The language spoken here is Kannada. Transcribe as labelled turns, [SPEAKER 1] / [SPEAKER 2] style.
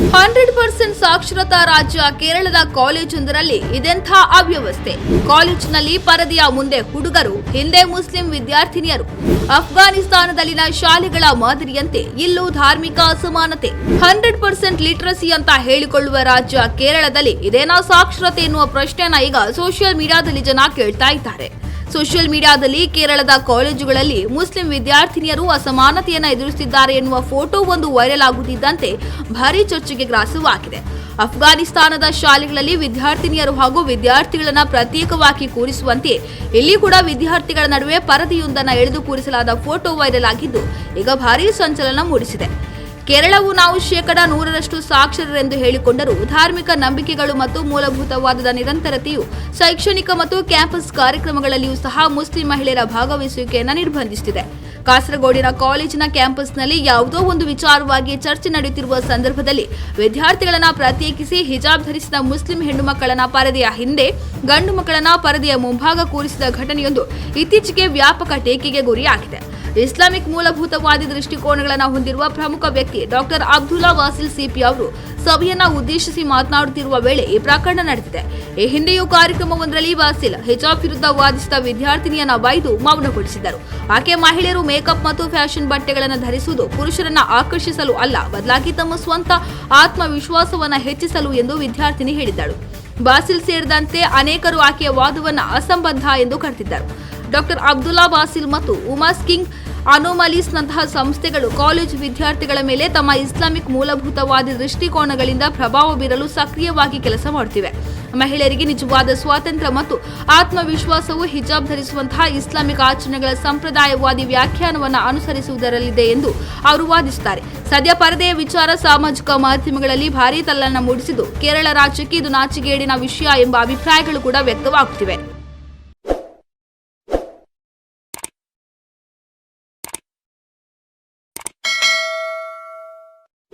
[SPEAKER 1] ಹಂಡ್ರೆಡ್ ಪರ್ಸೆಂಟ್ ಸಾಕ್ಷರತಾ ರಾಜ್ಯ ಕೇರಳದ ಕಾಲೇಜೊಂದರಲ್ಲಿ ಇದೆಂಥ ಅವ್ಯವಸ್ಥೆ. ಕಾಲೇಜಿನಲ್ಲಿ ಪರದೆಯ ಮುಂದೆ ಹುಡುಗರು, ಹಿಂದೆ ಮುಸ್ಲಿಂ ವಿದ್ಯಾರ್ಥಿನಿಯರು. ಅಫ್ಘಾನಿಸ್ತಾನದಲ್ಲಿನ ಶಾಲೆಗಳ ಮಾದರಿಯಂತೆ ಇಲ್ಲೂ ಧಾರ್ಮಿಕ ಅಸಮಾನತೆ. ಹಂಡ್ರೆಡ್ ಪರ್ಸೆಂಟ್ ಲಿಟ್ರಸಿ ಅಂತ ಹೇಳಿಕೊಳ್ಳುವ ರಾಜ್ಯ ಕೇರಳದಲ್ಲಿ ಇದೇನಾ ಸಾಕ್ಷರತೆ ಎನ್ನುವ ಪ್ರಶ್ನೆಯನ್ನ ಈಗ ಸೋಷಿಯಲ್ ಮೀಡಿಯಾದಲ್ಲಿ ಜನ ಕೇಳ್ತಾ ಇದ್ದಾರೆ. ಸೋಷಿಯಲ್ ಮೀಡಿಯಾದಲ್ಲಿ ಕೇರಳದ ಕಾಲೇಜುಗಳಲ್ಲಿ ಮುಸ್ಲಿಂ ವಿದ್ಯಾರ್ಥಿನಿಯರು ಅಸಮಾನತೆಯನ್ನು ಎದುರಿಸುತ್ತಿದ್ದಾರೆ ಎನ್ನುವ ಫೋಟೋ ಒಂದು ವೈರಲ್ ಆಗುತ್ತಿದ್ದಂತೆ ಭಾರಿ ಚರ್ಚೆಗೆ ಗ್ರಾಸವಾಗಿದೆ. ಅಫ್ಘಾನಿಸ್ತಾನದ ಶಾಲೆಗಳಲ್ಲಿ ವಿದ್ಯಾರ್ಥಿನಿಯರು ಹಾಗೂ ವಿದ್ಯಾರ್ಥಿಗಳನ್ನು ಪ್ರತ್ಯೇಕವಾಗಿ ಕೂರಿಸುವಂತೆ ಇಲ್ಲಿ ಕೂಡ ವಿದ್ಯಾರ್ಥಿಗಳ ನಡುವೆ ಪರದೆಯೊಂದನ್ನು ಎಳೆದು ಕೂರಿಸಲಾದ ಫೋಟೋ ವೈರಲ್ ಆಗಿದ್ದು, ಈಗ ಭಾರೀ ಸಂಚಲನ ಮೂಡಿಸಿದೆ. ಕೇರಳವು ನಾವು ಶೇಕಡ ನೂರರಷ್ಟು ಸಾಕ್ಷರರೆಂದು ಹೇಳಿಕೊಂಡರೂ ಧಾರ್ಮಿಕ ನಂಬಿಕೆಗಳು ಮತ್ತು ಮೂಲಭೂತವಾದದ ನಿರಂತರತೆಯು ಶೈಕ್ಷಣಿಕ ಮತ್ತು ಕ್ಯಾಂಪಸ್ ಕಾರ್ಯಕ್ರಮಗಳಲ್ಲಿಯೂ ಸಹ ಮುಸ್ಲಿಂ ಮಹಿಳೆಯರ ಭಾಗವಹಿಸುವಿಕೆಯನ್ನು ನಿರ್ಬಂಧಿಸುತ್ತಿದೆ. ಕಾಸರಗೋಡಿನ ಕಾಲೇಜಿನ ಕ್ಯಾಂಪಸ್ನಲ್ಲಿ ಯಾವುದೋ ಒಂದು ವಿಚಾರವಾಗಿ ಚರ್ಚೆ ನಡೆಯುತ್ತಿರುವ ಸಂದರ್ಭದಲ್ಲಿ ವಿದ್ಯಾರ್ಥಿಗಳನ್ನು ಪ್ರತ್ಯೇಕಿಸಿ ಹಿಜಾಬ್ ಧರಿಸಿದ ಮುಸ್ಲಿಂ ಹೆಣ್ಣು ಮಕ್ಕಳನ್ನ ಪರದೆಯ ಹಿಂದೆ, ಗಂಡು ಮಕ್ಕಳನ್ನ ಪರದೆಯ ಮುಂಭಾಗ ಕೂರಿಸಿದ ಘಟನೆಯೊಂದು ಇತ್ತೀಚೆಗೆ ವ್ಯಾಪಕ ಟೀಕೆಗೆ ಗುರಿಯಾಗಿದೆ. ಇಸ್ಲಾಮಿಕ್ ಮೂಲಭೂತವಾದಿ ದೃಷ್ಟಿಕೋನಗಳನ್ನು ಹೊಂದಿರುವ ಪ್ರಮುಖ ವ್ಯಕ್ತಿ ಡಾಕ್ಟರ್ ಅಬ್ದುಲ್ಲಾ ವಾಸಿಲ್ ಸಿಪಿ ಅವರು ಸಭೆಯನ್ನು ಉದ್ದೇಶಿಸಿ ಮಾತನಾಡುತ್ತಿರುವ ವೇಳೆ ಈ ಪ್ರಕರಣ ನಡೆದಿದೆ. ಈ ಹಿಂದೆಯೂ ಕಾರ್ಯಕ್ರಮವೊಂದರಲ್ಲಿ ವಾಸಿಲ್ ಹಿಜಾಬ್ ವಿರುದ್ಧ ವಾದಿಸಿದ ವಿದ್ಯಾರ್ಥಿನಿಯನ್ನ ಬೈದು ಮೌನಗೊಳಿಸಿದರು ಆಕೆ ಮಹಿಳೆಯರು ಮೇಕಪ್ ಮತ್ತು ಫ್ಯಾಷನ್ ಬಟ್ಟೆಗಳನ್ನು ಧರಿಸುವುದು ಪುರುಷರನ್ನು ಆಕರ್ಷಿಸಲು ಅಲ್ಲ, ಬದಲಾಗಿ ತಮ್ಮ ಸ್ವಂತ ಆತ್ಮವಿಶ್ವಾಸವನ್ನು ಹೆಚ್ಚಿಸಲು ಎಂದು ವಿದ್ಯಾರ್ಥಿನಿ ಹೇಳಿದ್ದಳು. ಬಾಸಿಲ್ ಸೇರಿದಂತೆ ಅನೇಕರು ಆಕೆಯ ವಾದವನ್ನು ಅಸಂಬದ್ಧ ಎಂದು ಕರೆದಿದ್ದರು. ಡಾಕ್ಟರ್ ಅಬ್ದುಲ್ಲಾ ವಾಸಿಲ್ ಮತ್ತು ಉಮಾಸ್ ಕಿಂಗ್ ಅನೋಮಲೀಸ್ನಂತಹ ಸಂಸ್ಥೆಗಳು ಕಾಲೇಜು ವಿದ್ಯಾರ್ಥಿಗಳ ಮೇಲೆ ತಮ್ಮ ಇಸ್ಲಾಮಿಕ್ ಮೂಲಭೂತವಾದಿ ದೃಷ್ಟಿಕೋನಗಳಿಂದ ಪ್ರಭಾವ ಬೀರಲು ಸಕ್ರಿಯವಾಗಿ ಕೆಲಸ ಮಾಡುತ್ತಿವೆ. ಮಹಿಳೆಯರಿಗೆ ನಿಜವಾದ ಸ್ವಾತಂತ್ರ್ಯ ಮತ್ತು ಆತ್ಮವಿಶ್ವಾಸವು ಹಿಜಾಬ್ ಧರಿಸುವಂತಹ ಇಸ್ಲಾಮಿಕ್ ಆಚರಣೆಗಳ ಸಂಪ್ರದಾಯವಾದಿ ವ್ಯಾಖ್ಯಾನವನ್ನು ಅನುಸರಿಸುವುದರಲ್ಲಿದೆ ಎಂದು ಅವರು ವಾದಿಸುತ್ತಾರೆ. ಸದ್ಯ ಪರದೆಯ ವಿಚಾರ ಸಾಮಾಜಿಕ ಮಾಧ್ಯಮಗಳಲ್ಲಿ ಭಾರೀ ತಲ್ಲಣ ಮೂಡಿಸಿದ್ದು ಕೇರಳ ರಾಜ್ಯಕ್ಕೆ ಇದು ನಾಚಿಗೇಡಿನ ವಿಷಯ ಎಂಬ ಅಭಿಪ್ರಾಯಗಳು ಕೂಡ ವ್ಯಕ್ತವಾಗುತ್ತಿವೆ.